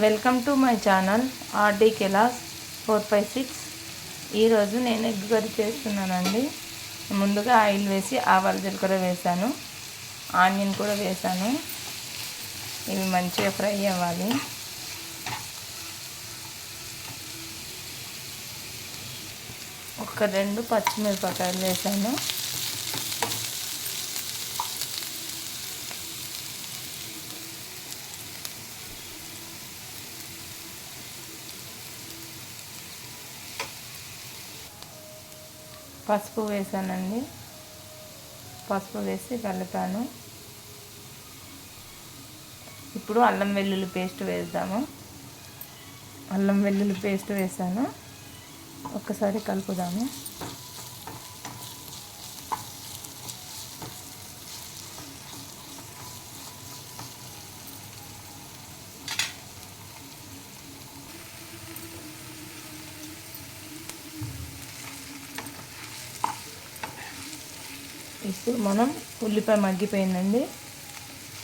Welcome to my channel RD class four five six. ఈరోజు నేను egg curry చేస్తున్నానండి. ముందుగా ఆయిల్ వేసి ఆవాల జీలకర్ర వేసాను. ఆనియన్ కూడా వేసాను. ఇవి మంచిగా ఫ్రై అవ్వాలి. ఒక రెండు పచ్చిమిరపకాయలు వేసాను. పసుపు వేసానండి. పసుపు వేసి కలిపాను ఇప్పుడు అల్లం వెల్లుల్లి పేస్ట్ వేద్దాము. అల్లం వెల్లుల్లి పేస్ట్ వేసాను. ఒక్కసారి కలుపుదాము. ఇప్పుడు మనం ఉల్లిపాయ మగ్గిపోయిందండి.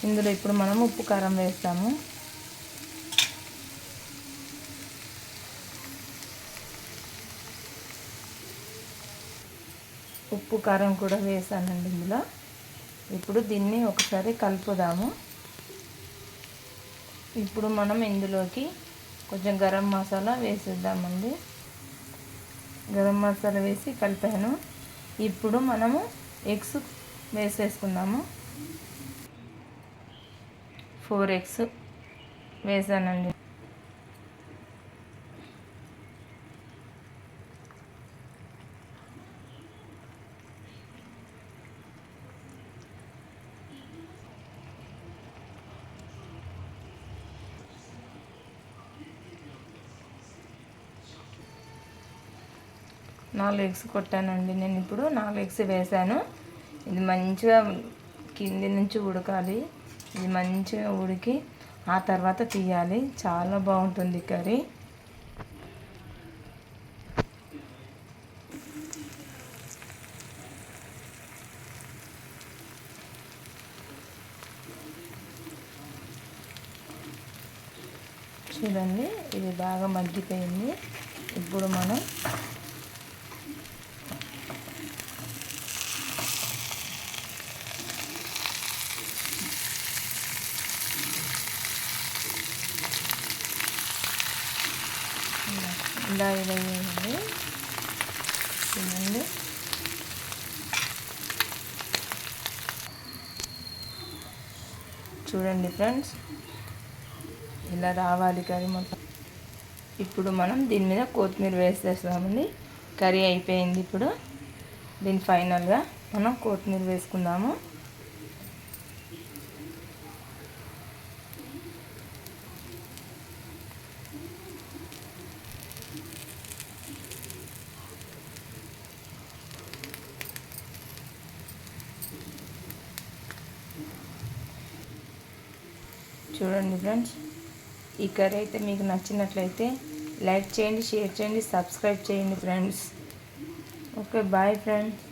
ఇందులో ఇప్పుడు మనం ఉప్పు కారం వేస్తాము. ఉప్పు కారం కూడా వేసానండి ఇందులో. ఇప్పుడు దీన్ని ఒకసారి కలుపుదాము. ఇప్పుడు మనం ఇందులోకి కొంచెం గరం మసాలా వేసేద్దామండి. గరం మసాలా వేసి కలిపాను. ఇప్పుడు మనము ఎగ్స్ వేసేసుకుందాము. ఫోర్ ఎగ్స్ వేసానండి. నాలుగు ఎగ్స్ కొట్టానండి నేను ఇప్పుడు. నాలుగు ఎగ్స్ వేసాను ఇది మంచిగా కింది నుంచి ఉడకాలి. ఇది మంచిగా ఉడికి ఆ తర్వాత తీయాలి. చాలా బాగుంటుంది కర్రీ. చూడండి ఇది బాగా మగ్గిపోయింది. ఇప్పుడు మనం ఇలా ఇలా వేయండి చూడండి. చూడండి ఫ్రెండ్స్ ఇలా రావాలి కర్రీ మొత్తం. ఇప్పుడు మనం దీని మీద కొత్తిమీర వేసేస్తామండి. కర్రీ అయిపోయింది ఇప్పుడు. దీని ఫైనల్గా మనం కొత్తిమీర వేసుకుందాము. చూడండి ఫ్రెండ్స్. ఈ కర్రీ అయితే మీకు నచ్చినట్లయితే లైక్ చేయండి షేర్ చేయండి సబ్స్క్రైబ్ చేయండి ఫ్రెండ్స్. Okay bye friends.